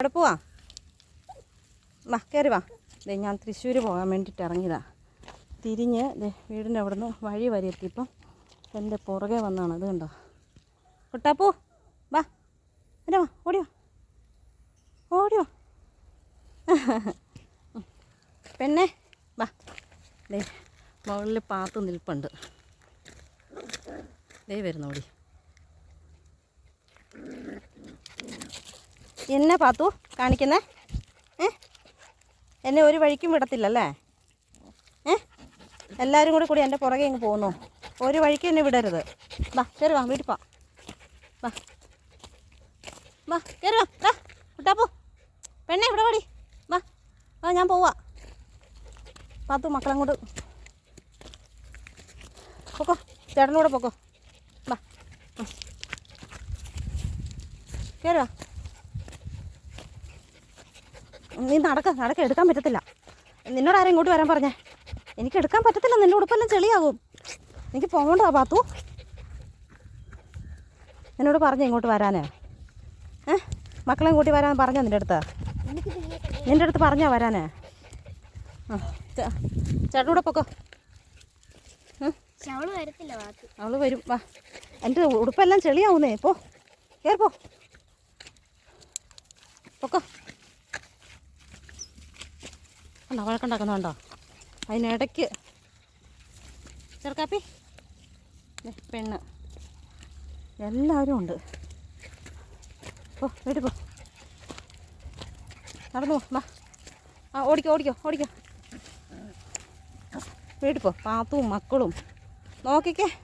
എവിടെ പോവാ. വാ കയറി വാ. ദേ ഞാൻ തൃശ്ശൂർ പോകാൻ വേണ്ടിയിട്ട് ഇറങ്ങിയതാ. തിരിഞ്ഞ് ദേ വീടിന്റെ അവിടെ നിന്ന് വഴി വരെ എത്തിയപ്പം എന്റെ പുറകെ വന്നാണ്. അത് കണ്ടോ? കുട്ടാപ്പൂ വാ. എന്നാ വാ. ഓടിയോ ഓടിയോ പെണ്ണെ വാ. ദേ മുകളിൽ പാത്ത് നിൽപ്പുണ്ട്. ദേ വരുന്നു എന്നെ പാത്തു കാണിക്കുന്നേ. എന്നെ ഒരു വഴിക്കും വിടത്തില്ലല്ലേ? ഏ? എല്ലാവരും കൂടി കൂടി എന്റെ പുറകെ ഇങ്ങ് പോകുന്നു. ഒരു വഴിക്കും എന്നെ വിടരുത്. വാ കയറി വാ വീട്ടിൽ പോ. വാ. വാ കയറി വാ. വിട്ടാ പോ പെണ്ണെ ഇവിടെ പാടി വാ വാ ഞാൻ പോവാ. പാത്തു മക്കളങ്ങോട്ട് പൊക്കോ ചേട്ടനൂടെ പൊക്കോ. വാ കയറി വാ. നീ നടക്ക നടക്ക എടുക്കാൻ പറ്റത്തില്ല. നിന്നോട് ആരും ഇങ്ങോട്ട് വരാൻ പറഞ്ഞേ? എനിക്ക് എടുക്കാൻ പറ്റത്തില്ല നിന്റെ ഉടുപ്പെല്ലാം ചെളിയാകും. എനിക്ക് പോകണ്ടതാ പാത്തു എന്നോട് പറഞ്ഞു ഇങ്ങോട്ട് വരാനേ. ഏ? മക്കളെയും കൂട്ടി വരാൻ പറഞ്ഞോ നിന്റെ അടുത്ത്? നിന്റെ അടുത്ത് പറഞ്ഞോ വരാനേ? ആ ചേട്ടനൂടെ പൊക്കോ. അവൾ വരും. വാ. എന്റെ ഉടുപ്പെല്ലാം ചെളിയാവുന്നേ പോ. കയറിപ്പോ പൊക്കോ. കണ്ടോ വഴക്കുണ്ടാക്കുന്നുണ്ടോ അതിനിടയ്ക്ക്. ചെറുക്കാപ്പി പെണ്ണ്. എല്ലാവരും ഉണ്ട്. ഓ വീട്ടിൽ പോ. നടന്നു വാ. ആ ഓടിക്കോ ഓടിക്കോ ഓടിക്കോ. വീട്ടിൽ പോ. പാത്തും മക്കളും. നോക്കിക്കേ.